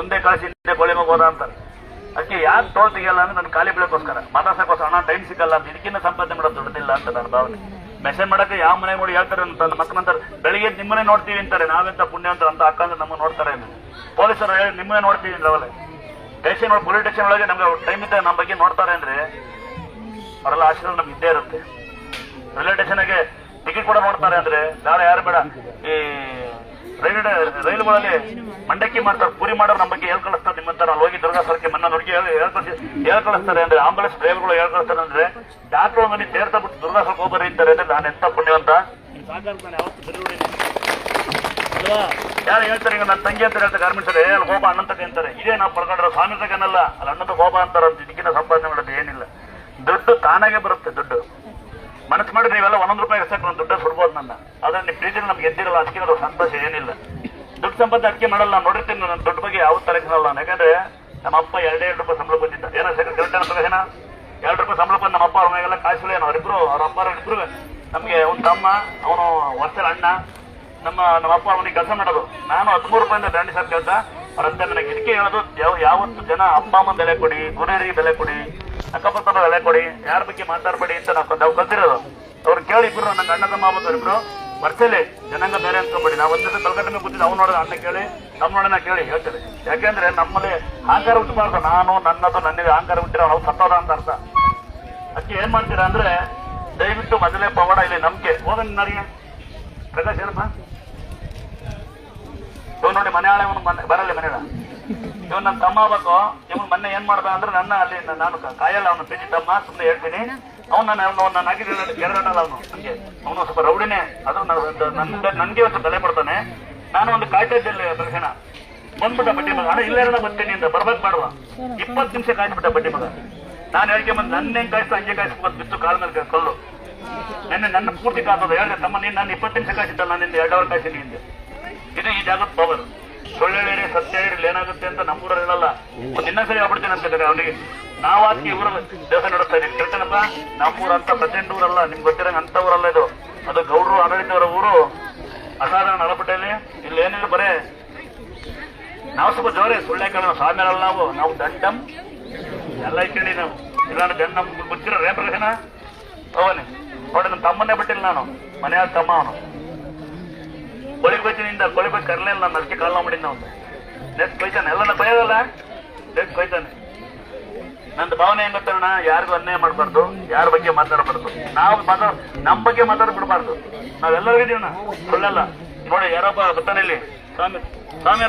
ಮುಂದೆ ಕಳಿಸಿ ಹಿಂದೆ ಗೋಳಿ ಹೋದ ಅಂತಾರೆ. ಅದಕ್ಕೆ ಯಾರು ತೋಳ್ ತೆಗಿಯಲ್ಲ ಅಂದ್ರೆ ನನ್ನ ಖಾಲಿ ಬೆಳಕೋಸ್ಕರ ಮಾತಾಡ್ಸಕ್ಕೋಸ್ಕರ ಹಣ ಟೈಮ್ ಸಿಗಲ್ಲ ಅಂತ ಇದಕ್ಕಿಂತ ಸಂಪಾದನೆ ಮಾಡೋದು ದುಡ್ಡಿಲ್ಲ ಅಂತ ನನ್ನ ಭಾವನೆ. ಮೆಸೇಜ್ ಮಾಡಕ್ಕೆ ಯಾವ ಮನೆ ನೋಡಿ ಹೇಳ್ತಾರೆ ಅಂತ ಮಕ್ಕಳಂತಾರೆ ಬೆಳಿಗ್ಗೆ ನಿಮ್ಮನೆ ನೋಡ್ತೀವಿ ಅಂತಾರೆ. ನಾವೆಂತ ಪುಣ್ಯ ಅಂತ ಅಂತ ಅಕ್ಕ ಅಂದ್ರೆ ನಮ್ಮ ನೋಡ್ತಾರೆ. ಪೊಲೀಸರು ಹೇಳಿ, ನಿಮ್ಮನೆ ನೋಡ್ತೀವಿ ಅಂದ್ರೆ ಅವಲೇ ಸ್ಟೇಷನ್ ಪೊಲೀಸ್ ಸ್ಟೇಷನ್ ಒಳಗೆ ನಮ್ಗೆ ಟೈಮ್ ಇದ್ದಾಗ ನಮ್ಮ ಬಗ್ಗೆ ನೋಡ್ತಾರೆ ಅಂದ್ರೆ, ಅವರೆಲ್ಲ ಆಶೀರ್ವಾದ ನಮ್ಗೆ ಇದ್ದೇ ಇರುತ್ತೆ. ರೈಲ್ವೆ ಸ್ಟೇಷನ್ಗೆ ಟಿಕೆಟ್ ಕೂಡ ನೋಡ್ತಾರೆ ಅಂದ್ರೆ, ನಾಳೆ ಯಾರು ಬೇಡ, ಈ ರೈಲ್ವೆ ರೈಲುಗಳಲ್ಲಿ ಮಂಡಕ್ಕಿ ಮಾಡ್ತಾರೆ ಪೂರಿ ಮಾಡೋರು ನಮ್ಮ ಬಗ್ಗೆ ಹೇಳ್ ಕಳಿಸ್ತಾರೆ ನಿಮ್ಮಂತರ ಅಲ್ಲಿ ಹೋಗಿ ದುರ್ಗಾ ಸರ್ಕೆ ಮನ್ನ ನೋಡಿ ಹೇಳ್ಕಳಿಸ್ತಾರೆ ಕಳಿಸಿ ಹೇಳ್ ಕಳಿಸ್ತಾರೆ ಅಂದ್ರೆ ಆಂಬುಲೆನ್ಸ್ ಡ್ರೈವರ್ಗಳು ಹೇಳ್ ಕಳಿಸ್ತಾರೆ ಅಂದ್ರೆ ಡಾಕ್ಟರ್ ಮನೆ ಸೇರ್ತಾ ಬಿಟ್ಟು ದುರ್ಗಾ ಸರ್ಕ ಹೋಗ್ಬರಿ ಅಂತಾರೆ ಅಂದ್ರೆ ನಾನು ಎಂತ ಪುಣ್ಯವಂತ ಯಾರು ಹೇಳ್ತಾರೆ ಈಗ ನನ್ನ ತಂಗಿ ಅಂತ ಹೇಳ್ತಾರೆ ಗಾರ್ಮೆಂಟ್ಸ್ ಅಲ್ಲಿ ಅಲ್ಲಿ ಗೋಪ ಅನ್ನಂತ ಅಂತಾರೆ. ಇದೇ ನಾವು ಪಡ್ಕೊಂಡ್ರೆ ಸ್ವಾಮಿ ತಗನಲ್ಲ ಅಲ್ಲಿ ಅಣ್ಣದ ಗೋಪ ಅಂತಾರ ಅಂತ ಇದಕ್ಕಿಂತ ಸಂಪಾದನೆ ಮಾಡೋದು ಏನಿಲ್ಲ. ದುಡ್ಡು ತಾನಾಗೆ ಬರುತ್ತೆ, ದುಡ್ಡು. ಮನಸ್ಸು ಮಾಡಿ ನೀವೆಲ್ಲ ಒಂದೊಂದು ರೂಪಾಯಿ ಒಂದು ದುಡ್ಡು ಸುಡ್ಬೋದು ನನ್ನ. ಆದ್ರೆ ನಿಮ್ಮ ಪ್ರೀತಿನ ನಮ್ಗೆ ಎದ್ದಿರಲ್ಲ ಅದಕ್ಕೆ ಅದು ಸಂತೋಷ ಏನಿಲ್ಲ. ದುಡ್ಡು ಸಂಪಾದನೆ ಅದಕ್ಕೆ ಮಾಡಲ್ಲ ನಾನು ನೋಡಿರ್ತೀನಿ, ನನ್ನ ದುಡ್ಡು ಬಗ್ಗೆ ಯಾವ ತಲೆ ನಾನು ಯಾಕಂದ್ರೆ ನಮ್ಮ ಅಪ್ಪ ಎರಡೇ ಎರಡು ರೂಪಾಯಿ ಸಂಬಳ ಬಂದಿದ್ದ ಏನೋ ಸೆಕೆಂಡ್ ಕರೆಕ್ಟ್ ಏನ ಎರಡು ರೂಪಾಯಿ ಸಂಬಳ ಬಂದು ನಮ್ಮ ಅಪ್ಪ, ಅವ್ರ ಮನೆಗೆಲ್ಲ ಕಾಯಿಸಲೇ ಅವರಿಬ್ರು, ಅವ್ರ ಅಪ್ಪ ಇಬ್ರು. ನಮಗೆ ಒಂದು ತಮ್ಮ, ಅವನು ವರ್ಷದ ಅಣ್ಣ. ನಮ್ಮ ನಮ್ಮ ಅಪ್ಪ, ಅವನಿಗೆ ಕೆಲಸ ಮಾಡೋದು. ನಾನು ಹದಿಮೂರು ರೂಪಾಯಿಂದ ಬ್ರ್ಯಾಂಡಿ ಸರ್ ಕೆಲಸ ಅವ್ರ ಅಂತ ನನಗೆ ಇದಕ್ಕೆ ಹೇಳೋದು, ಯಾವ, ಯಾವತ್ತು ಜನ ಅಪ್ಪ ಅಮ್ಮನ ಬೆಲೆ ಕೊಡಿ ಗುರುಹಿರಿಗೆ ಬೆಲೆ ಕೊಡಿ, ಅಕ್ಕಪಕ್ಕದ ಬೆಲೆ ಕೊಡಿ, ಯಾರ ಬಗ್ಗೆ ಮಾತಾಡಬೇಡಿ ಅಂತ ನಾವು ನಾವು ಕಲ್ತಿರೋದು. ಅವ್ರು ಕೇಳಿ ಇಬ್ರು, ನನ್ನ ಅಣ್ಣ ತಮ್ಮ ಇಬ್ರು. ಬರ್ಸಲಿ ಜನಾಂಗ ಬೇರೆ ಅನ್ಕೊಂಬೇಡಿ. ನಾವು ಒಂದ್ ಕಲ್ಕಟ್ಟೆ ಕೂತಿದ್ದು ಅವ್ನು ನೋಡಿದ ಅಣ್ಣ ಕೇಳಿ ನಮ್ಮ ನೋಡೋಣ ಕೇಳಿ ಹೇಳ್ತೇವೆ. ಯಾಕೆಂದ್ರೆ ನಮ್ಮಲ್ಲಿ ಅಹಂಕಾರ ಹುಟ್ಟಬಾರ್ದು. ನಾನು, ನನ್ನದು ನನ್ನಿಗೆ ಅಹಂಕಾರ ಹುಟ್ಟಿರೋ ನಾವು ಸತ್ತೋದ ಅಂತ ಅರ್ಥ. ಅದಕ್ಕೆ ಏನ್ ಮಾಡ್ತೀರಾ ಅಂದ್ರೆ, ದಯವಿಟ್ಟು ಮೊದಲೇ ಪವಾಡ ಇಲ್ಲಿ ನಂಬಿಕೆ. ಹೋದ ನನಗೆ ಪ್ರಕಾಶ್, ಏನಪ್ಪ? ಇವ್ ನೋಡಿ ಮನೆ ಆಳೆ ಮನೆ ಬರಲ್ಲ ಮನೆಯ ಇವನ್ ನನ್ನ ತಮ್ಮ ಬೇಕು ಇವನ್ ಮೊನ್ನೆ ಏನ್ ಮಾಡ್ದ ಅಂದ್ರೆ ನನ್ನ ಅಲ್ಲಿ, ನಾನು ಕಾಯಲ್ಲ, ಅವನು ಪ್ರೀತಿ ತಮ್ಮ ಸುಮ್ಮನೆ ಹೇಳ್ತೀನಿ. ಅವ್ನು ನನ್ನ ಹಾಕಿದ್ರೆ ಕೆರಡಲ್ಲ ಅವನು. ನನಗೆ ಅವನು ಸ್ವಲ್ಪ ರೌಡಿನೇ. ಅದು ನನ್ಗೆ ಒಂದು ತಲೆ ಮಾಡ್ತಾನೆ ನಾನು ಒಂದು ಕಾಯ್ತಾ ಇದ್ದಲ್ಲಿ ಬಂದ್ಬಿಟ್ಟ ಬಡ್ಡಿ ಮಗ. ಅಣ್ಣ ಇಲ್ಲೇನ ಬರ್ತೀನಿ ಅಂತ ಬರ್ಬೇಕು ಮಾಡುವ. ಇಪ್ಪತ್ತು ನಿಮಿಷ ಕಾಯ್ಬಿಟ್ಟ ಬಡ್ಡಿ ಮಗ. ನಾನು ಹೇಳಿಕೆ ಬಂದು ನನ್ನ ಹೆಂಗ್ ಕಾಯಿಸ್ತು ಹಂಗೆ ಕಾಯಿಸ್ಬೇಕು ಬಿತ್ತು ಕಾಲ ಮೇಲೆ ಕಲ್ಲು. ನೆನ್ನೆ ನನ್ನ ಪೂರ್ತಿ ಕಾತದ ಹೇಳಿದೆ, ತಮ್ಮ ನೀನು ನಾನು ಇಪ್ಪತ್ತು ನಿಮಿಷ ಕಾಯಿಸಿದ್ದಲ್ಲ ನಾನು ಎರಡು ಅವರ್ ಕಾಯ್ತೀನಿ ಹಿಂದೆ ಇದು ಈ ಜಾಗದ ಪವರ್ ಸುಳ್ಳು ಹೇಳಿರಿ ಸತ್ಯ ಹೇಳಿರಿ ಏನಾಗುತ್ತೆ ಅಂತ ನಮ್ಮೂರಲ್ಲಿ ಹೇಳಲ್ಲ. ಒಂದು ಇನ್ನೊಂದ್ಸರಿ ಹೇಳ್ಬಿಡ್ತೀನಿ ಅಂತ ಅವನಿಗೆ ನಾವಾಕಿ ಇವ್ರ ದೇವಸ್ಥಾನ ನಡೆಸ್ತಾ ಇದೀವಿ. ಕೇಳ್ತೇನಪ್ಪ? ನಮ್ಮೂರ ಅಂತ ಪ್ರಚಂಡ ಊರಲ್ಲ, ನಿಮ್ಗೆ ಗೊತ್ತಿರಂಗ ಅಂತ ಊರಲ್ಲ ಇದು. ಅದು ಗೌಡ್ರು ಆಡಳಿತವರ ಊರು. ಅಸಾಧಾರಣ ಅಳಪಟ್ಟೆಯಲ್ಲಿ ಇಲ್ಲಿ ಏನಿಲ್ಲ ಬರೇ. ನಾವು ಸ್ವಲ್ಪ ಜೋರೇ, ಸುಳ್ಳೆ ಕೇಳೋಣ. ಸ್ವಾಮಿಯರಲ್ಲ ನಾವು. ನಾವು ದಂಡಂ. ಎಲ್ಲ ಇಟ್ಕೊಂಡಿ ನಾವು. ಇಲ್ಲ ನಮ್ಗೆ ಗೊತ್ತಿರೋ ರೇಪ್ರಸೇನ ಅವನೇ. ನೋಡಿ ನಮ್ಮ ತಮ್ಮನ್ನೇ ಬಿಟ್ಟಿಲ್ಲ ನಾನು. ಮನೆಯ ತಮ್ಮ ಅವನು. ಕೊಳಿಗೆ ಬಚ್ಚಿನಿಂದ ಕೊಳಿಗೆ ಬಚ್ಚಿ ಕರ್ಲಿಲ್ಲ ನಾನು ಅದಕ್ಕೆ ಕಾಲ್ ಮಾಡಿದ್ದ ಅವನು ನೆಕ್ಸ್ಟ್ ಕೊಯ್ತಾನೆ. ಎಲ್ಲ ಕೊಯ್ಯೋದಲ್ಲ ನೆಕ್ಸ್ಟ್ ಕೊಯ್ತಾನೆ. ನಂದು ಭಾವನೆ ಏನ್ ಗೊತ್ತಣ್ಣ? ಯಾರಿಗೂ ಅನ್ಯಾಯ ಮಾಡಬಾರ್ದು. ಯಾರ ಬಗ್ಗೆ ಮಾತಾಡಬಾರ್ದು. ನಾವು ಮಾತಾಡ ನಮ್ಮ ಬಗ್ಗೆ ಮಾತಾಡ ಬಿಡಬಾರ್ದು ನಾವೆಲ್ಲರೂ ಇದೀವಣ್ಣ ಸುಳ್ಳಲ್ಲ ನೋಡಿ ಯಾರಪ್ಪ ಬರ್ತಾನೆ ಇಲ್ಲಿ. ಸ್ವಾಮಿ ಸ್ವಾಮಿ